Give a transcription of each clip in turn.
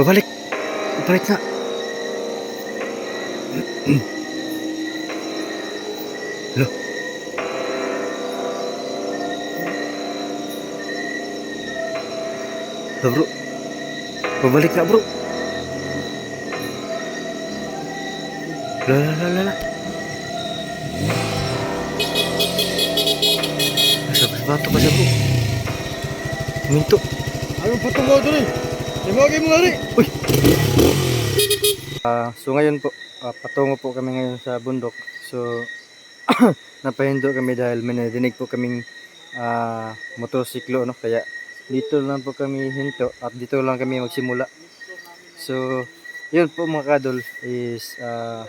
Babalik. Babalik nga. Lo. Lo bro. Babalik nga bro. La la la la la. Nasa bato pa siya bro. Minto. Anong patungo doon eh? Limawagay mo rin. Ah, so ngayon po, ah, patungo po kami ngayon sa bundok. So napahindo kami dahil may nadinig po kaming ah, motorsiklo no kaya dito lang po kami hinto at dito lang kami magsimula. So yun po mga kadol is ah,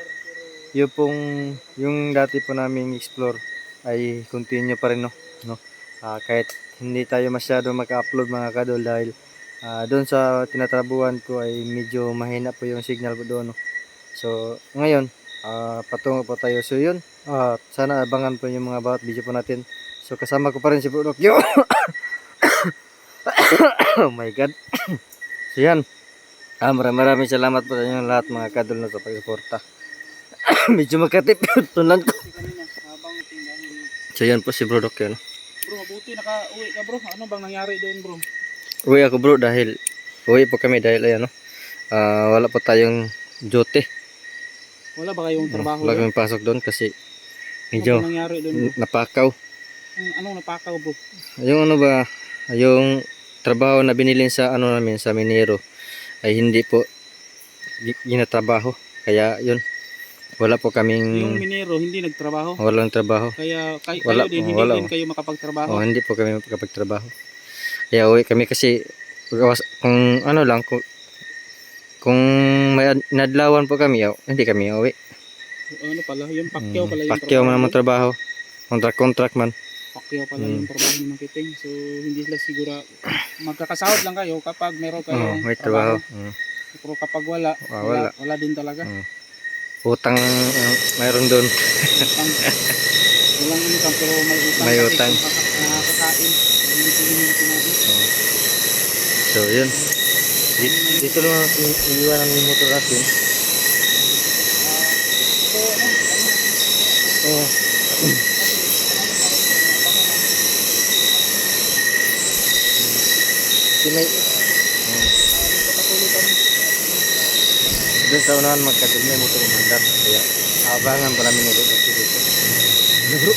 yun pong yung dati po naming explore ay continue pa rin no, no? Ah, kahit hindi tayo masyado maka-upload mga kadol dahil ah, doon sa tinatrabuhan ko ay medyo mahina po yung signal po doon? So ngayon ah, patungo po tayo. So yun. Ah, sana abangan po yung mga bawat video po natin. So kasama ko pa rin si Bro Yo! Oh my god. So yan. Ah, maraming maraming salamat po sa inyo lahat mga kadol na sa pagsuporta. Medyo magkatip yung tunan ko so yan po si Bro Doc yun. Bro, mabuti naka-uwi ka bro. Ano bang nangyari doon bro? Uwi ako bro dahil uwi po kami dahil ayan no ah, wala po tayong jote Wala ba kayong trabaho wala doon? kami pasok doon kasi Ano medyo nangyari doon napakaw Ang- Anong napakaw bro? Yung ano ba, yung trabaho na binilin sa ano namin sa Minero ay hindi po gi- ginatrabaho. Kaya yun, wala po Yung kaming minero hindi nagtrabaho. walang trabaho. Kaya kay, Wala kayo din, hindi wala din po. kayo makapagtrabaho. O hindi po kami makapagtrabaho. Kaya uwi kami kasi kung ano lang kung kung may ad- nadlawan po kami, oh, hindi kami uwi. Ano pala, yung pakyaw pala yung Pakyaw man trabaho. naman trabaho. Contract contract man. Pakyaw pala Mm. yung trabaho ni Makiting. So hindi sila sigura magkakasahod lang kayo kapag meron Oh, kayong may trabaho. Mm. Pero kapag wala, Ah, wala, wala. wala din talaga. Mm. Utang uh, mayroon doon. Utang. Walang income pero may utang. May kasi utang. kung kaka- Nakakakain. Hindi ko yun yung sinabi. So, yun. Dito, dito lang natin iiwanan yung motor natin. So, ano, ano, Oo. Si may... Oh. patuloy kami. Doon sa unahan magkadul may motor umandar. Kaya abangan pa namin ulit dito dito. Ano bro?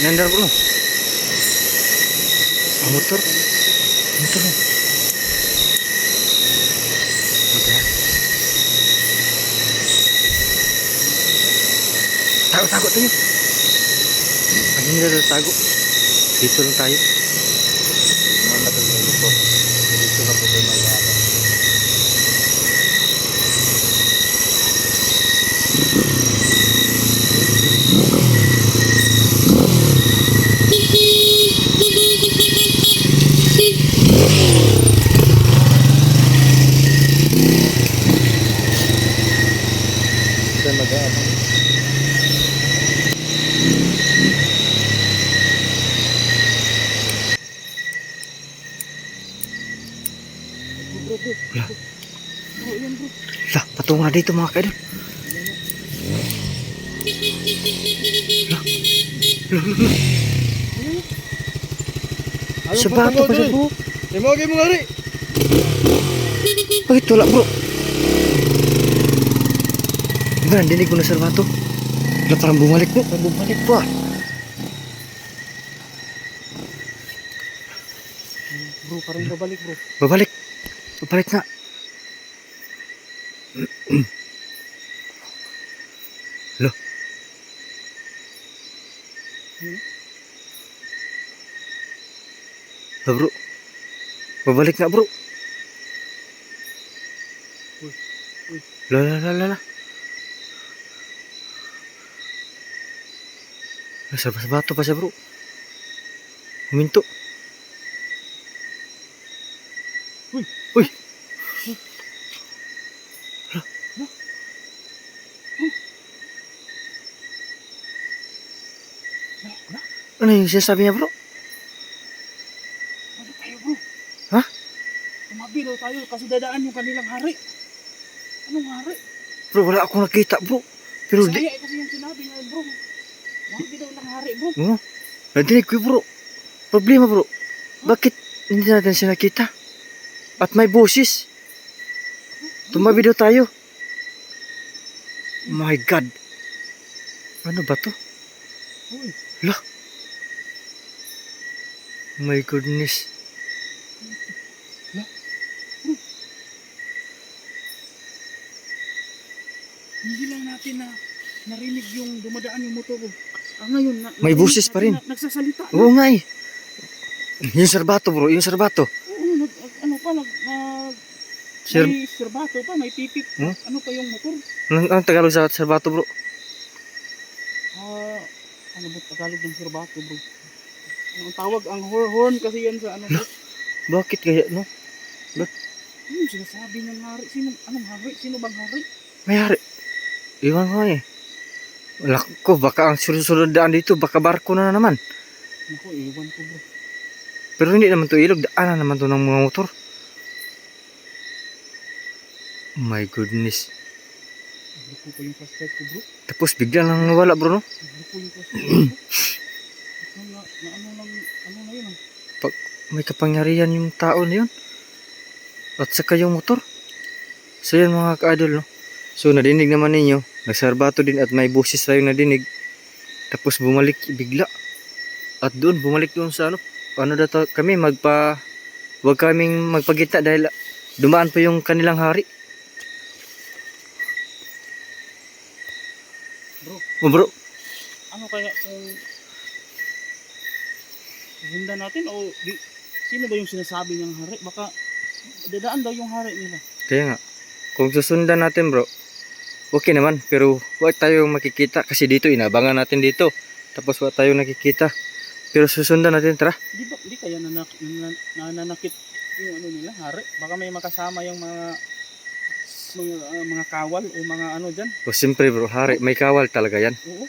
Nandar bro. Ang motor. Motor. Okay. Tago, tago tayo. Ang hindi na tago. Dito lang tayo. Mga tayo ng motor. Dito lang po tayo mag Dito mag-aabang. Bro, bro. Wala. Bro, yan bro. Lah, patungo na dito mga kaidol. Anong Sa bato patungo pa siya doon bro. eh? Limawagay mo nga rin. Bakit wala bro? Diba, dinig ko na sa bato. Wala parang bumalik mo. Parang bumalik po ah. Bro, parang babalik bro. Babalik. Babalik nga. Lo. Lo bro. Babalik nga bro. La la la la la. Nasa sa bato pa siya bro. Huminto. Uy. Uy. Ano yung sinasabi niya bro? Balik tayo bro. Ha? Magtabi daw tayo kasi dadaan yung kanilang hari. Anong hari? Bro, wala akong nakita bro. Pero di, Saya kasi yung sinabi niya, bro. Bakit daw ng hari, bro? no? Nadinig ko bro. Problema bro. Bakit hindi natin siya nakita? At may boses. Tumabi daw tayo. My God. Ano ba to? Uy, My goodness. hindi lang natin na narinig yung dumadaan yung motor, bro. Ah, ngayon, na, May boses pa rin. Na, nagsasalita. na. Oo nga eh. Yung serbato bro, yung serbato. Pa, nag, nag, Sir, may serbato pa, may pipit. Hmm? Ano pa yung motor? anong, anong Tagalog sa serbato bro? Ah, ano ba Tagalog ng serbato, bro? Ang tawag, ang hor- horn kasi yan sa ano, bro. Bakit kaya no? Ano yung sinasabi ng hari? Sino, anong hari? Sino bang hari? Mayari. Iwan ko eh. Wala ko, baka ang sunod-sunod daan dito, baka barko na naman. Naku, ewan ko, bro. Pero hindi naman to ilog, daanan naman to ng mga motor. My goodness. Naku pa yung flashlight ko, bro. Tapos bigla nang nawala bro no? Naku yung flashlight ko. na, na, ano lang, ano na yun, ah. May kapangyarihan yung tao na yun. At saka yung motor. So yan mga ka-idol no. So nadinig naman ninyo, nagserbato din at may busis tayo nadinig. Tapos bumalik bigla. At doon, bumalik doon sa ano. Ano daw kami, magpa... Huwag kaming magpagita dahil dumaan pa yung kanilang hari. Oh bro, ano kaya kung hindan natin o di, sino ba yung sinasabi niyang hari? Baka dadaan daw yung hari nila. kaya nga. Kung susundan natin bro, okay naman. Pero huwag tayong makikita kasi dito, inabangan natin dito. Tapos huwag tayong nakikita. Pero susundan natin, tara. Di ba, di kaya nanak, nan, nananakit yung ano nila, hari? Baka may makasama yung mga mga, ah, mga kawal o mga ano dyan. O siyempre bro, hari, may kawal talaga yan. Oo.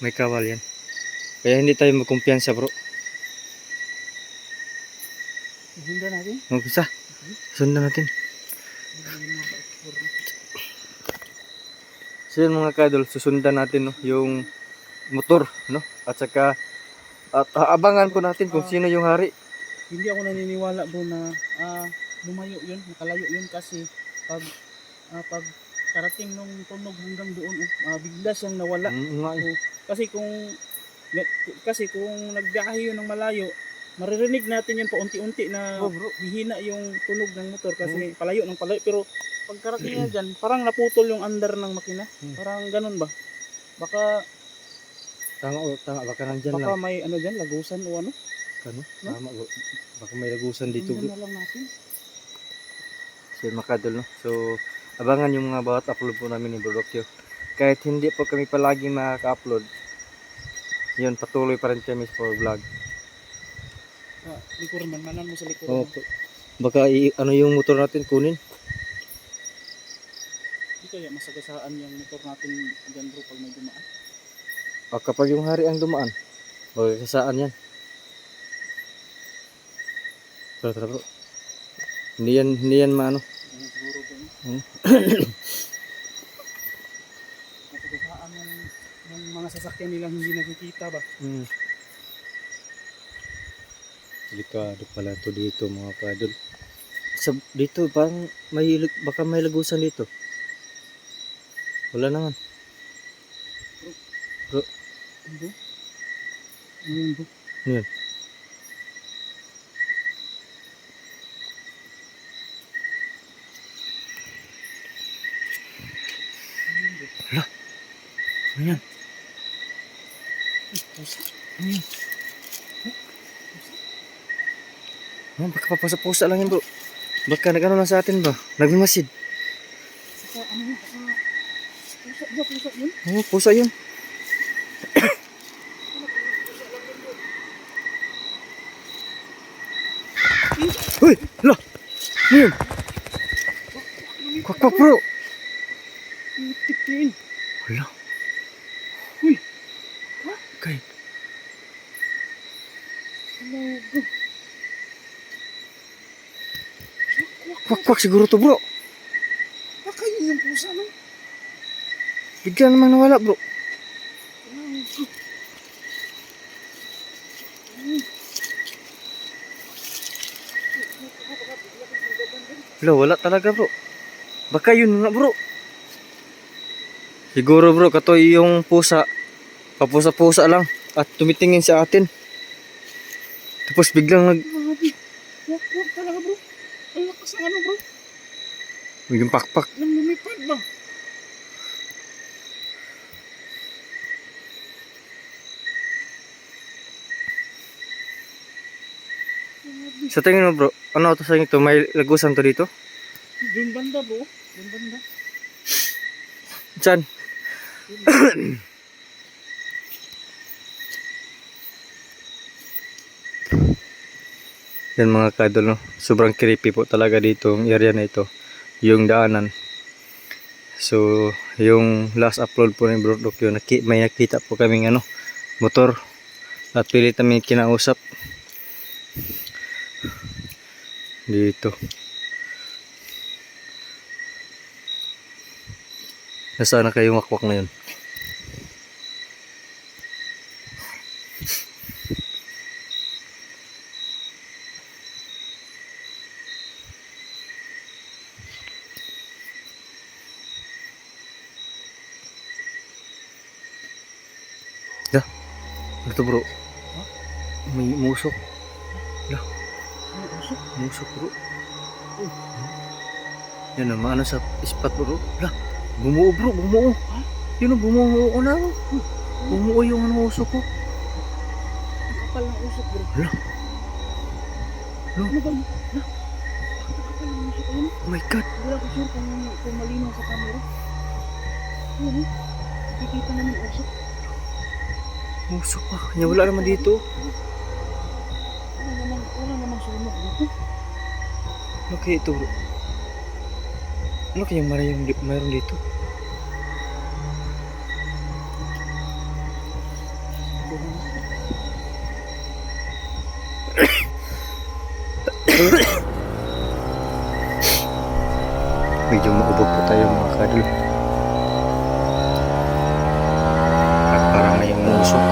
May kawal yan. Kaya hindi tayo magkumpiyansa bro. Hindan natin. Mag-isa. Sundan natin. So yun mga kadol, susundan natin no, yung motor, no? At saka at aabangan ko natin kung Ah. sino yung hari. Hindi ako naniniwala bro na ah, lumayo yun, nakalayo yun kasi pag ah, pag karating nung tunog hanggang doon, oh, ah, bigla siyang nawala. Mm, nga eh. Oo. kasi kung kasi kung nagbiyahe yun ng malayo, maririnig natin yun paunti-unti na Oh, bro. hihina yung tunog ng motor kasi palayo ng palayo. Pero pag karating na dyan, parang naputol yung under ng makina. Hmm. Parang ganun ba? Baka, Tama o, tama. Baka nandyan baka lang. may ano dyan, lagusan o ano. Ano? No? Tama bro. Baka may lagusan dito. Tingnan na lang natin. So yun, mga kadol, no? So, abangan yung mga bawat upload po namin ni Bro Dokyo. Kahit hindi po kami palagi makaka-upload, yun, patuloy pa rin kami for vlog. Ah, likuran man, manan mo sa likuran. Oh, baka i- ano yung motor natin kunin? Di kaya masagasaan yung motor natin dyan bro pag may dumaan. O kapag yung hari ang dumaan, magkakasaan yan. Tara, tara bro. Hindi yan, hindi yan maano. Yun? Masagasaan yung, yung mga sasakyan nilang hindi nakikita ba? Hmm. Delikado pala to dito mga kadol. Sa, dito parang may baka may lagusan dito. Wala naman. Ano ba? Ano yun bro? Ano yun? Ano yan? Ano yan? Oh, baka papasa-pusa lang yan bro. Baka nag-ano lang sa atin ba? Nagmamasid. Ano yun? Saka, pusa yun? Oo. Uy! Hala! Ano yun? Kwak kwak bro! Hala! Kay. Kwak-kwak siguro to bro. Baka yun yung pusa, no? Bigla namang nawala bro. Wala, wala talaga bro. Baka yun nga bro. Siguro bro, katoy yung pusa. Papusa-pusa lang. At tumitingin sa atin. Tapos biglang nag... Talaga, bro. Ang lakas ng ano, bro. Yung pakpak. Nang lumipad ba? Sa tingin mo bro, ano to sa inyo to? May lagusan to dito? Doon banda, bro. Doon banda. Diyan. Yan mga kadol, no? sobrang creepy po talaga dito yung area na ito. Yung daanan. So, yung last upload po ni Bro Doc, yun, naki, may nakita po kaming ano, motor. At pilit namin kinausap. Dito. Nasaan na kayong wakwak na Ya. Ano to bro? May musok. Ano, usok? Musok bro. Yan ang ano sa spot bro. Lah, bumuo bro, bumuo. Yun ang bumuo na. oh. Bumuo yung ano usok ko. Kapal ng usok, bro. Hala. Ano ba? Yun. Oh my god. Wala ko sure kung, kung malinaw sa camera. Ano? Nakikita namin usok. Musok pa. Kanya wala naman dito. Wala naman, wala naman sunog dito. Ano kaya ito bro? Ano kaya mayroon, mayroon dito? Medyo maubog po tayo mga kadol. At parang may musok.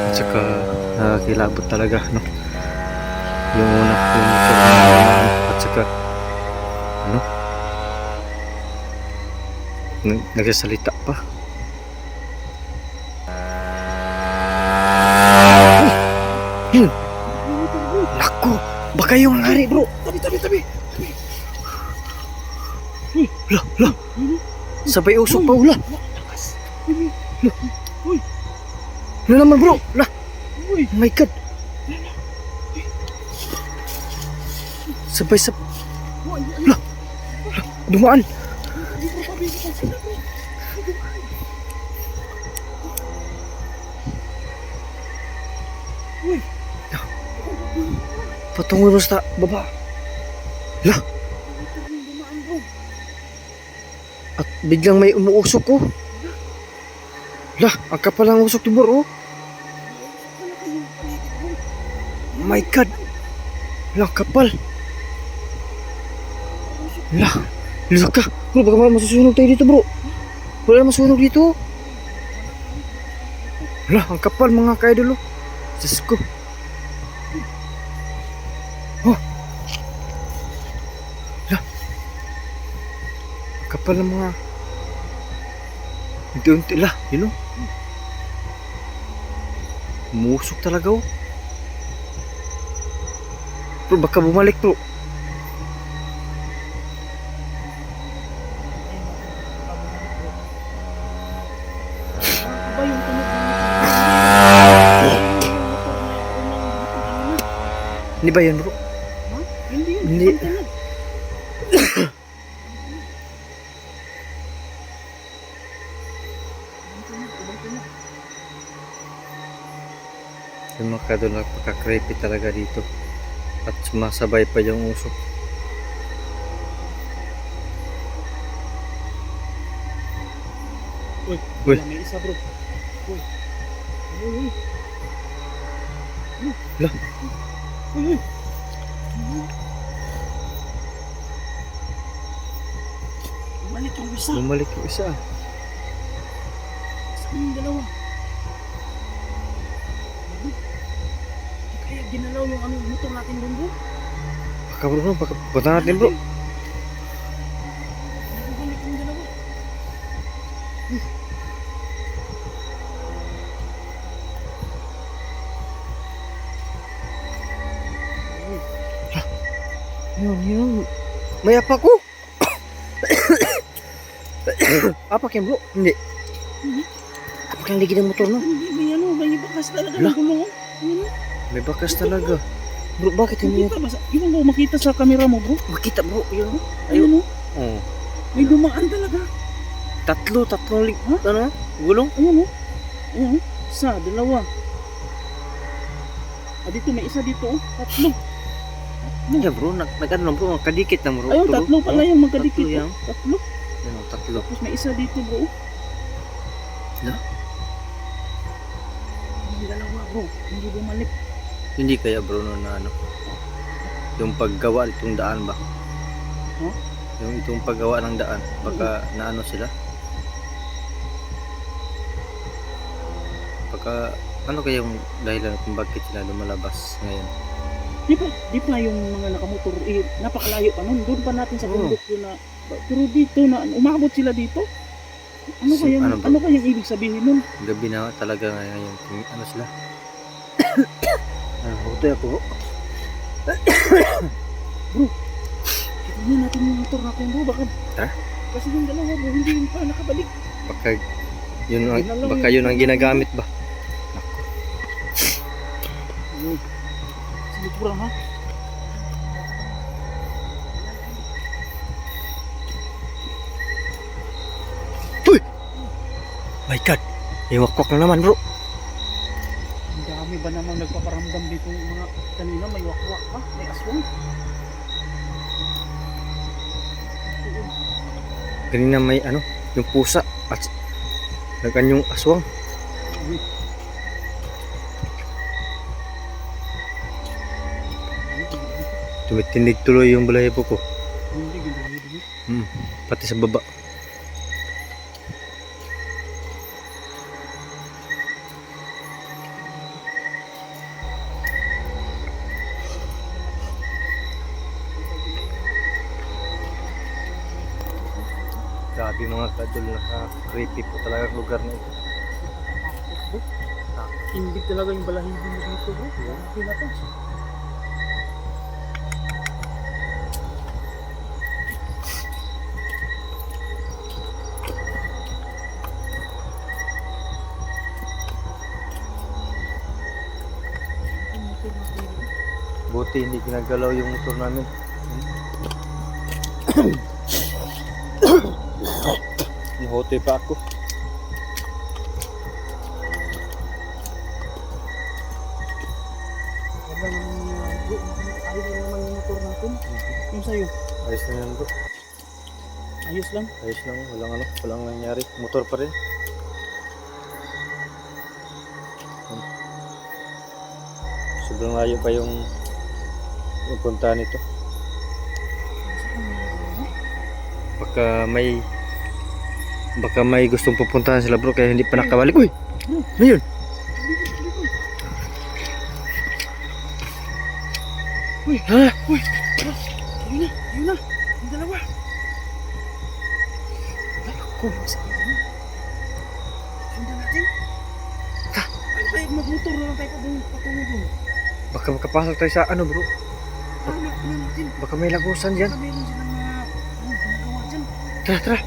At saka nakakilabot talaga no. Yung una yung motor na naman at ano nag- nagsasalita pa. Yun! Naku! Baka yung hari bro! Tabi, tabi, tabi. La, la! Sabay usok pa ula! Uy, Ano naman bro? La! uy. Oh my god! Sabay sa Uy, ay, ay. Dumaan! Uy. Patungo sa baba. La! Dumaan, bro. At biglang may umuusok ko. La! Ang kapal ang usok bro. oh. My god! La, ang kapal! La! La ka! Bro, baka ma- masusunog tayo dito bro. Wala na masunog dito. La, ang kapal mga kaidolo. Diyos ko. Oh. La. Ang kapal ng mga... Unti-unti la, yun o. Musok talaga oh. Bro, baka bumalik bro. Hindi ba yan bro? Ha? Hindi yun. Hindi. Yung mga kadol napaka-creepy talaga dito. At sumasabay pa yung usok. Uy, Uy. may isa bro. Uy. Uy, uy. Lah. Uy, uy. Bumalik yung isa. Bumalik yung isa. Saan yung dalawa? Ano? Di kaya ginalaw yung ano, motor natin doon bro? Baka bro, baka punta natin bro. May apa ko. apa kayo bro? Hindi. Mhm. Apa kayong lagi ng motor no? Hindi, may ano, may bakas talaga ng gulong. Ano? May bakas talaga. Bro, bakit hindi Makita ba? sa- Yung mo makita sa camera mo bro? makita bro? Yun. Ayun oh. Oh. May dumaan talaga. Tatlo, tatlong lig... Ha? Ano? Gulong? Ayun oh. Ayun. Isa, dalawa. Ah, dito may isa dito oh. Tatlo. Tatlo. Yeah bro, nag, nag ano bro, kadikit lang bro. Ayun, tatlo pala Oh, yung magkadikit. tatlo yan. Tatlo. Yan, tatlo. Tapos may isa dito bro. Lah. Hindi dalawa bro. Hindi bumalik. Hindi kaya bro no, na ano? Yung paggawa itong daan ba? Huh? Yung itong paggawa ng daan, baka naano sila? Baka ano kaya yung dahilan kung bakit sila lumalabas ngayon? Di ba, di ba yung mga nakamotor, eh, napakalayo pa nun. Doon pa natin sa bundok yun na, pero dito na, umabot sila dito. Ano So, kayang, ano ano, ba? kayang ibig sabihin nun? Gabi na talaga ngayon. Ano sila? ah, hutoy ako bro. Tignan natin yung motor natin bro, baka, Tara. kasi yung dalawa bro, hindi pa nakabalik. Baka yun ang, baka yun ang ginagamit ba? Kurang ha. My God! Iwakwak na naman bro. Ang dami ba namang nagpaparamdam dito yung mga kanina may wakwak pa, may aswang. Kanina may ano, yung pusa at naganyong aswang. Uy. Tumitindig tuloy yung balahibo ko. Hindi, hindi, hindi. Hmm. Pati sa baba. Grabe mga kadol, naka-creepy po talaga ang lugar na ito. Hindi talaga yung balahibo mo dito bro. Grabe na to. Buti hindi ginagalaw yung motor namin. Nahotoy pa ako. Ayos lang naman yung motor natin. Yung sa'yo, Ayos na yan bro. ayos lang. Ayos lang, walang ano, walang nangyari. Motor pa rin. Sobrang layo pa yung yung punta nito. Baka may baka may gustong pupuntahan sila bro kaya hindi pa nakabalik. Uy! Ano yun? Uy, Ha? uy, ayun na, ayun na, yung dalawa. Ako? Sundan natin. Ha? Ano ba magmotor na lang tayo patungo dun? Baka makapasok tayo sa ano bro. Ano na ano natin? Baka may lagusan dyan. Tara, tara.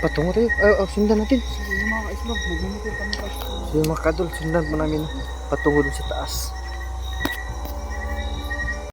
Patungo tayo. Ay, oh, sundan natin. Yung mga ka-islog, kami yung mga kadol, sundan po namin patungo dun sa taas.